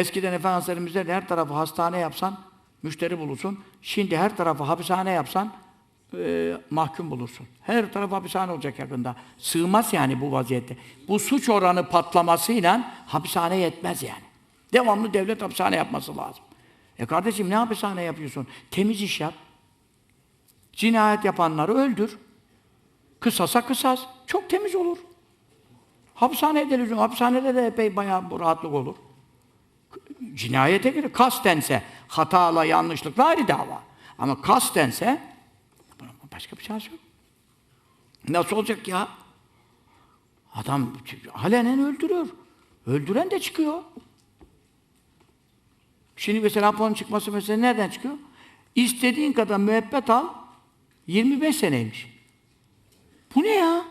Eskiden Efendimiz'de her tarafı hastane yapsan müşteri bulursun. Şimdi her tarafı hapishane yapsan e, mahkum bulursun. Her taraf hapishane olacak yakında. Sığmaz yani bu vaziyette. Bu suç oranı patlamasıyla hapishane yetmez yani. Devamlı devlet hapishane yapması lazım. E kardeşim ne hapishane yapıyorsun? Temiz iş yap. Cinayet yapanları öldür. Kısasa kısas. Çok temiz olur. Hapishaneye de lüzum. Hapishanede de epey bayağı rahatlık olur. Cinayete göre kastense, hatayla, yanlışlıkla ayrı dava. Ama kastense başka bir şansı yok. Nasıl olacak ya? Adam halenen öldürüyor. Öldüren de çıkıyor. Şimdi mesela raporun çıkması mesela nereden çıkıyor? İstediğin kadar müebbet al, 25 seneymiş. Bu ne ya?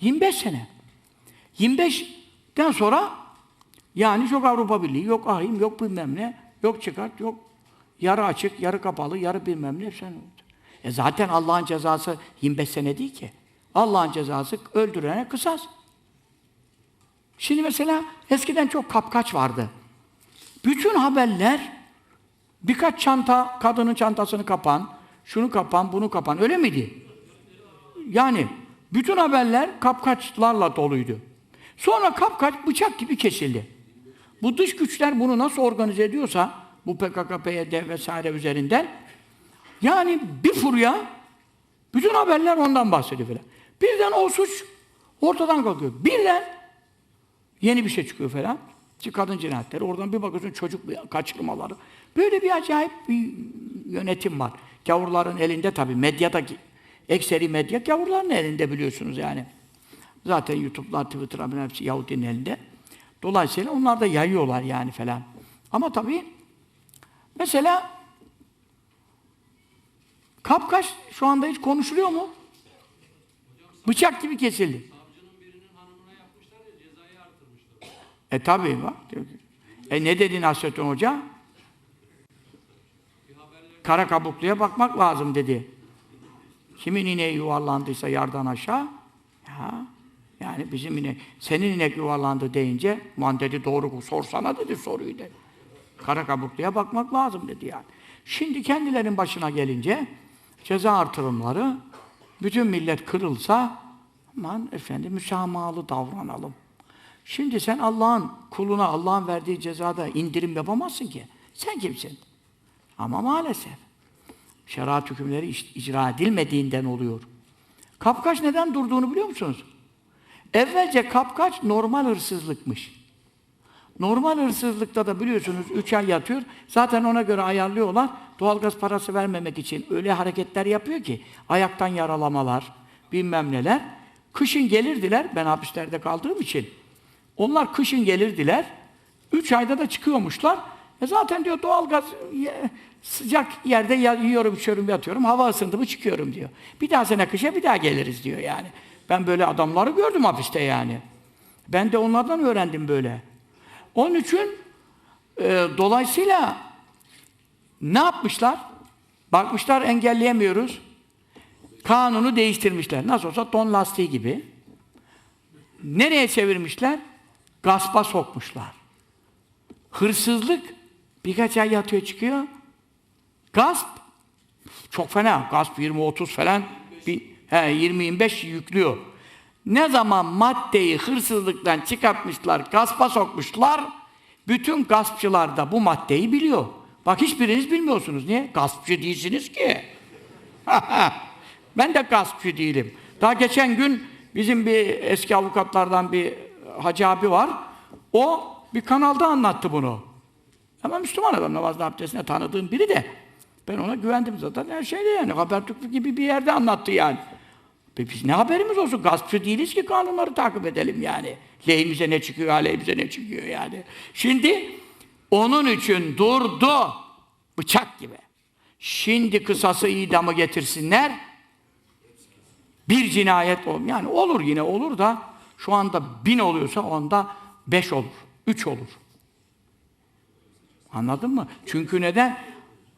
25 sene. 25'ten sonra yani çok Avrupa Birliği, yok ahim, yok bilmem ne, yok çıkart, yok yarı açık, yarı kapalı, yarı bilmem ne. Sen, e zaten Allah'ın cezası 25 sene değil ki. Allah'ın cezası öldürene kısas. Şimdi mesela eskiden çok kapkaç vardı. Bütün haberler birkaç çanta, kadının çantasını kapan, şunu kapan, bunu kapan. Öyle miydi? Yani bütün haberler kapkaçlarla doluydu. Sonra kapkaç bıçak gibi kesildi. Bu dış güçler bunu nasıl organize ediyorsa, bu PKK, PYD vesaire üzerinden, yani bir furya, bütün haberler ondan bahsediyor falan. Birden o suç ortadan kalkıyor. Birden yeni bir şey çıkıyor falan. Kadın cinayetleri, oradan bir bakıyorsun çocuk kaçırmaları. Böyle bir acayip bir yönetim var. Gavurların elinde tabii, medyadaki ekseri medya gavurların elinde biliyorsunuz yani. Zaten YouTube'lar, Twitter'lar hepsi Yahudinin elinde. Dolayısıyla onlar da yayıyorlar yani falan. Ama tabii mesela Kapkaç şu anda hiç konuşuluyor mu? Bıçak gibi kesildi. E tabii bak. E ne dedi Nasrettin Hoca? Kara kabukluya bakmak lazım dedi. Kimin ineği yuvarlandıysa yardan aşağı, ya yani bizim inek, senin inek yuvarlandı deyince, man dedi doğru sorsana dedi soruyu dedi. Kara kabukluya bakmak lazım dedi yani. Şimdi kendilerinin başına gelince ceza artırımları bütün millet kırılsa aman efendim müsamahalı davranalım. Şimdi sen Allah'ın kuluna Allah'ın verdiği cezada indirim yapamazsın ki. Sen kimsin? Ama maalesef şeriat hükümleri icra edilmediğinden oluyor. Kapkaç neden durduğunu biliyor musunuz? Evvelce kapkaç normal hırsızlıkmış. Normal hırsızlıkta da biliyorsunuz üç ay yatıyor. Zaten ona göre ayarlıyorlar. Doğalgaz parası vermemek için öyle hareketler yapıyor ki ayaktan yaralamalar, bilmem neler. Kışın gelirdiler, ben hapislerde kaldığım için. Onlar kışın gelirdiler. Üç ayda da çıkıyormuşlar. E zaten diyor doğalgaz sıcak yerde yiyorum, içiyorum, yatıyorum. Hava ısındı mı çıkıyorum diyor. Bir daha sene kışa bir daha geliriz diyor yani. Ben böyle adamları gördüm hapiste yani. Ben de onlardan öğrendim böyle. Onun için e, dolayısıyla ne yapmışlar? Bakmışlar engelleyemiyoruz. Kanunu değiştirmişler. Nasıl olsa ton lastiği gibi. Nereye çevirmişler? Gaspa sokmuşlar. Hırsızlık birkaç ay yatıyor çıkıyor. Gasp çok fena. Gasp 20-30 falan 20-25 yüklüyor. Ne zaman maddeyi hırsızlıktan çıkartmışlar, gaspa sokmuşlar, bütün gaspçılar da bu maddeyi biliyor. Bak hiçbiriniz bilmiyorsunuz. Niye? Gaspçı değilsiniz ki. ben de gaspçı değilim. Daha geçen gün bizim bir eski avukatlardan bir hacı abi var. O bir kanalda anlattı bunu. Ama Müslüman adam namazda abdestine tanıdığım biri de. Ben ona güvendim zaten her şeyde yani. Habertürk gibi bir yerde anlattı yani. Biz ne haberimiz olsun? Gaspçı değiliz ki kanunları takip edelim yani. Lehimize ne çıkıyor, aleyhimize ne çıkıyor yani. Şimdi onun için durdu. Bıçak gibi. Şimdi kısası idamı getirsinler. Bir cinayet olur. Yani olur yine olur da şu anda bin oluyorsa onda beş olur. Üç olur. Anladın mı? Çünkü neden?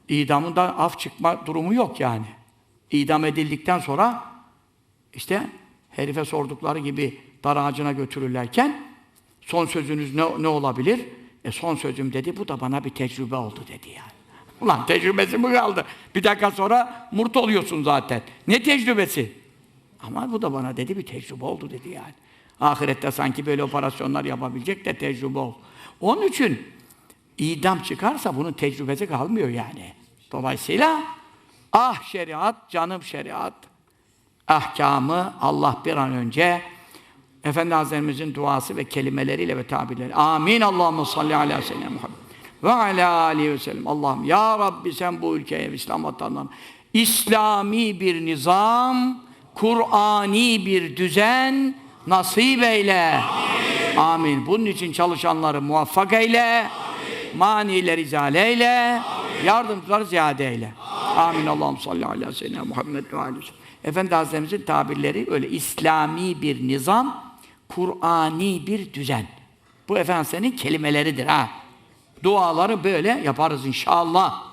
İdamında af çıkma durumu yok yani. İdam edildikten sonra işte herife sordukları gibi dar ağacına götürürlerken son sözünüz ne, ne olabilir? E son sözüm dedi, bu da bana bir tecrübe oldu dedi yani. Ulan tecrübesi mi kaldı? Bir dakika sonra murt oluyorsun zaten. Ne tecrübesi? Ama bu da bana dedi bir tecrübe oldu dedi yani. Ahirette sanki böyle operasyonlar yapabilecek de tecrübe ol. Onun için idam çıkarsa bunun tecrübesi kalmıyor yani. Dolayısıyla ah şeriat, canım şeriat ahkamı Allah bir an önce Efendi Hazretlerimizin duası ve kelimeleriyle ve tabirleri. Amin. Allahümme salli ala seyyidina Muhammed. Ve ala aleyhi ve sellem. Allah'ım ya Rabbi sen bu ülkeye İslam vatanlarına İslami bir nizam, Kur'ani bir düzen nasip eyle. Amin. Amin. Bunun için çalışanları muvaffak eyle. Manileri izale eyle. Yardımcıları ziyade eyle. Amin. Allah'ım salli ala seyyidina Muhammed ve aleyhi ve sellem. Efendi Hazretlerimizin tabirleri öyle İslami bir nizam, Kur'ani bir düzen. Bu Efendimiz'in kelimeleridir ha. Duaları böyle yaparız inşallah.